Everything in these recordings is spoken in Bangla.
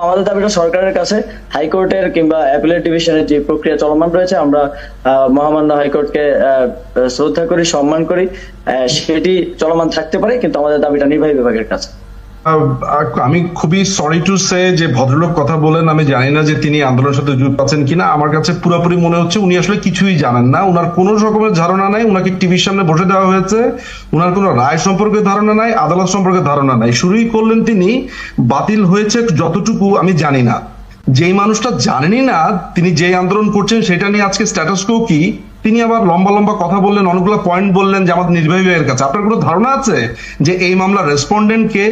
আমাদের দাবিটা সরকারের কাছে, হাইকোর্টের কিংবা অ্যাপিলেট ডিভিশনের যে প্রক্রিয়া চলমান রয়েছে, আমরা মহামান্য হাইকোর্টকে শ্রদ্ধা করি, সম্মান করি। সেটি চলমান থাকতে পারে, কিন্তু আমাদের দাবিটা নির্বাহী বিভাগের কাছে। আমি খুবই সরি টু সে যে ভদ্রলোক কথা বলেন, আমি জানি না যে তিনি আন্দোলনের সাথে যুক্ত আছেন কিনা। আমার কাছে পুরোপুরি মনে হচ্ছে উনি আসলে কিছুই জানেন না। উনার কোনো রকমের ধারণা নাই, উনাকে টিভির সামনে বসে দেওয়া হয়েছে। উনার কোনো রায় সম্পর্কে ধারণা নাই, আদালত সম্পর্কে ধারণা নাই। শুরুই করলেন তিনি, বাতিল হয়েছে যতটুকু আমি জানি না। যেই মানুষটা জানেনই না তিনি যে আন্দোলন করছেন, সেটা নিয়ে আজকে স্ট্যাটাস কো কি? তিনি আবার লম্বা লম্বা কথা বললেন, অনেকগুলো পয়েন্ট বললেন যে আমাদের নির্বাহী কাছে। আপনার কোনো ধারণা আছে যে এই মামলার রেসপন্ডেন্ট কে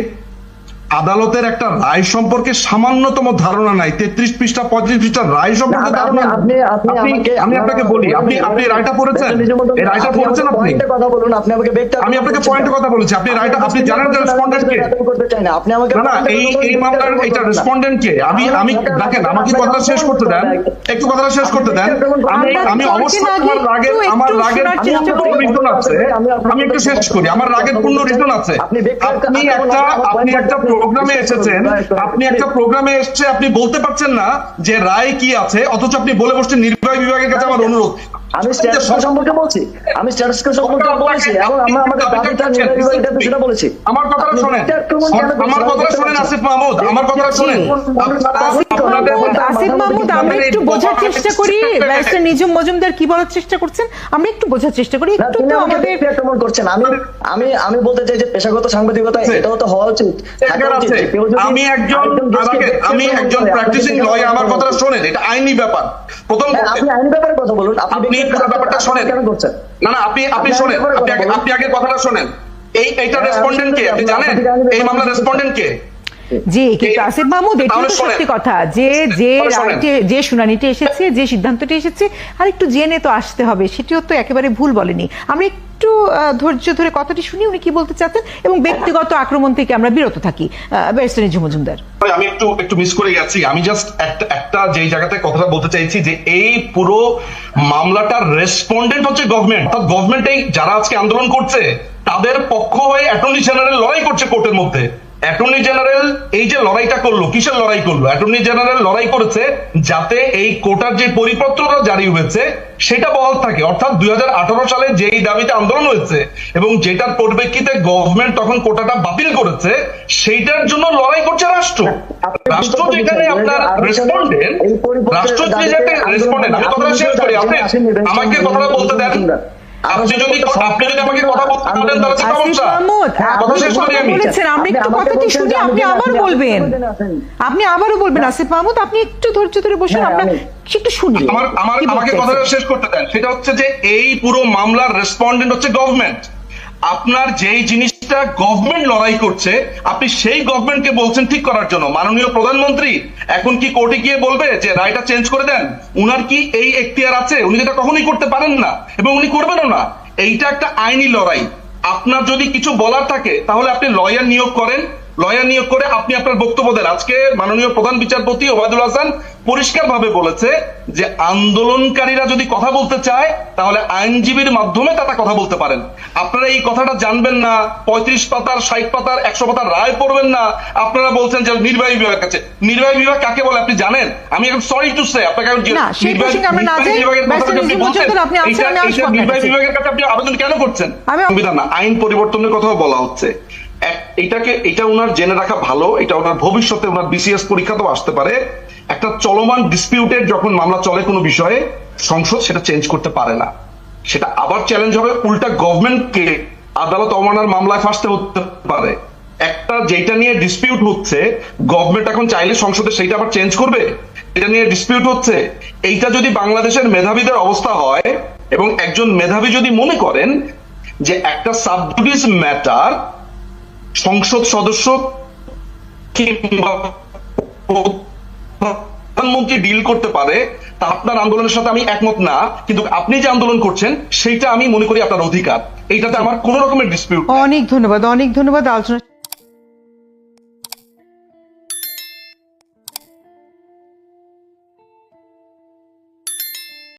আদালতের একটা রায় সম্পর্কে সামান্যতম ধারণা নাই। তেত্রিশ পৃষ্ঠা পঁয়ত্রিশ পৃষ্ঠা রায় সম্পর্কে ধারণা আপনি- আমি আপনাকে বলি আপনি আপনি রায়টা পড়েছেন? এই রায়টা পড়েছেন আপনি? কথা বলুন আপনি আমাকে আমি আপনাকে পয়েন্টে কথা বলেছি। আপনি রায়টা আপনি জানেন যে রেসপন্ডেন্ট কে? না আপনি আমাকে না না এই এই মামলার এটা রেসপন্ডেন্ট কে? আমি আমি দেখেন আমাকে কথাটা শেষ করতে দেন? একটু কথাটা শেষ করতে দেন? আমি আমি অবশ্যই আমার রাগের আমার রাগের পূর্ণ রিজন আছে। আমি একটু শেষ করি। আমার রাগের পূর্ণ রিজন আছে। আপনি একটা আপনি একটা প্রোগ্রামে এসেছেন, আপনি একটা প্রোগ্রামে এসেছে, আপনি বলতে পারছেন না যে রায় কি আছে, অথচ আপনি বলে বসছেন নির্বাহী বিভাগের কাছে আমার অনুরোধ। আমি স্ট্যাটাস সম্পর্কে বলছি। আমি স্ট্যাটাস সম্পর্কে বলেছি। এবং আমরা আমাদের দাবিটা সেটা বলেছি। আমার কথাটা শোনেন। আমার কথাটা শোনেন আসিফ মাহমুদ আমার কথাটা শোনেন। আসিফ মাহমুদ আমরা একটু বোঝার চেষ্টা করি। ব্যারিস্টার নিজম মজুমদার কি বলার চেষ্টা করছেন? আমরা একটু বোঝার চেষ্টা করি। একটু তো আমাদের আক্রমণ করছেন। আমি আমি আমি বলতে চাই যে পেশাগত সাংবাদিকতা। এটাও তো হওয়া উচিত আমি একজন আমি একজন প্র্যাকটিসিং লয়ার আমার কথাটা। শোনেন এটা আইনি ব্যাপার। প্রথম আপনি আইন ব্যাপারে কথা বলুন আপনি ব্যাপারটা শোনেন। না না আপনি আপনি আপনি শোনেন। আগে আপনি আগে বলুন। আপনি আগে কথাটা শোনেন। এই এইটা হ্যাঁ, রেসপন্ডেন্ট কে? আপনি জানেন? এই মামলা রেসপন্ডেন্ট কে? জি কিন্তু আসিফ মাহমুদ এটি তো সত্যি কথা যে যে যে শুনানিটি এসেছে যে সিদ্ধান্তটি এসেছে আর একটু জেনে তো আসতে হবে সেটিও তো একেবারে ভুল বলেনি। আমরা একটু ধৈর্য ধরে কথাটি শুনি উনি কি বলতে চাচ্ছেন এবং ব্যক্তিগত আক্রমণ থেকে আমরা বিরত থাকি। ব্যারিস্টার মজুমদার আমি একটু একটু মিস করে গেছি আমি জাস্ট একটা একটা যেই জায়গাতে কথাটা বলতে চাইছি যে এই পুরো মামলাটার রেসপন্ডেন্ট হচ্ছে গভর্নমেন্ট অর্থাৎ গভর্নমেন্ট এই যারা আজকে আন্দোলন করছে তাদের পক্ষ হয়ে অ্যাটর্নি জেনারেল লড়াই করছে কোর্টের মধ্যে। অ্যাটর্নি জেনারেল এই যে লড়াইটা করল কিসের লড়াই করল? অ্যাটর্নি জেনারেল লড়াই করেছে যাতে এই কোটার যে পরিপত্রটা জারি হয়েছে সেটা বহাল থাকে। অর্থাৎ দুই সালে যেই দাবিতে আন্দোলন হয়েছে এবং যেটার পরিপ্রেক্ষিতে গভর্নমেন্ট তখন কোটাটা বাতিল করেছে সেইটার জন্য লড়াই করছে রাষ্ট্র। রাষ্ট্র যেখানে আপনার রেসপন্ডেন্ট রাষ্ট্র যেখানে রেসপন্ডেন্ট আমি কথাটা শেষ করি আপনি আমাকে কথাটা বলতে দেন। আপনি যদি আপনি যদি আমাকে কথা বলতে দেন তাহলে তো সমস্যা। কথা শেষ করি আমি। বলেছেন আমরা একটু কথাটি বলছেন শুনি যে আমি আপনি আবার বলবেন। বলবেন আপনি আবারও বলবেন আসিফ মাহমুদ আপনি একটু ধৈর্য ধরে বসেন হ্যাঁ, আমরা একটু শুনি। আমার আমার আমাকে কথাটা? শেষ করতে দেন। সেটা হচ্ছে যে এই পুরো মামলার রেসপন্ডেন্ট হচ্ছে গভর্নমেন্ট আপনার যেই জিনিসটা গভর্নমেন্ট লড়াই করছে, আপনি সেই গভর্নমেন্টকে বলছেন ঠিক করার জন্য। মাননীয় প্রধানমন্ত্রী, এখন কি কোর্টে গিয়ে বলবে যে, রায়টা চেঞ্জ করে দেন? উনার কি এই এখতিয়ার আছে? উনি যেটা কখনোই করতে পারেন না, এবং উনি করবেনও না। এইটা একটা আইনি লড়াই। আপনার যদি কিছু বলার থাকে, তাহলে আপনি লয়ার নিয়োগ করেন লয়ার নিয়োগ করে আপনি আপনার বক্তব্য দেন। আজকে মাননীয় প্রধান বিচারপতি ওবায়দুল হাসান পরিষ্কার ভাবে বলেছে যে আন্দোলনকারীরা যদি কথা বলতে চায় তাহলে আইনজীবীর মাধ্যমে তারা কথা বলতে পারেন। আপনারা এই কথাটা জানবেন না। পঁয়ত্রিশ পাতার ষাট পাতার একশো পাতার রায় পড়বেন না। আপনারা বলছেন যে নির্বাহী বিভাগের কাছে। নির্বাহী বিভাগ কাকে বলে আপনি জানেন? আমি এখন সরি টু সে আপনাকে নির্বাহী-। বিভাগের কাছে। আপনি আবেদন কেন করছেন? সংবিধান না আইন পরিবর্তনের কথাও বলা হচ্ছে। এটাকে, এটা ওনার জেনে রাখা ভালো, এটা ওনার ভবিষ্যতে ওনার বিসিএস পরীক্ষাতেও আসতে পারে। একটা চলমান ডিসপিউটেড যখন মামলা চলে কোনো বিষয়ে, সংসদ সেটা চেঞ্জ করতে পারে না। সেটা আবার চ্যালেঞ্জ হবে, উল্টা গভর্নমেন্টকে আদালত অমানার মামলায় ফাঁসতে হতে পারে। একটা যেটা নিয়ে ডিসপিউট হচ্ছে গভর্নমেন্ট এখন চাইলে সংসদে সেইটা আবার চেঞ্জ করবে? এটা নিয়ে ডিসপিউট হচ্ছে, এইটা যদি বাংলাদেশের মেধাবীদের অবস্থা হয়, এবং একজন মেধাবী যদি মনে করেন যে একটা সাবজুডিস ম্যাটার সংসদ সদস্য প্রধানমন্ত্রী ডিল করতে পারে, তা আপনার আন্দোলনের সাথে আমি একমত না, কিন্তু আপনি যে আন্দোলন করছেন, সেইটা আমি মনে করি আপনার অধিকার। এইটাতে আমার কোন রকমের ডিসপিউট অনেক ধন্যবাদ অনেক ধন্যবাদ আলোচনা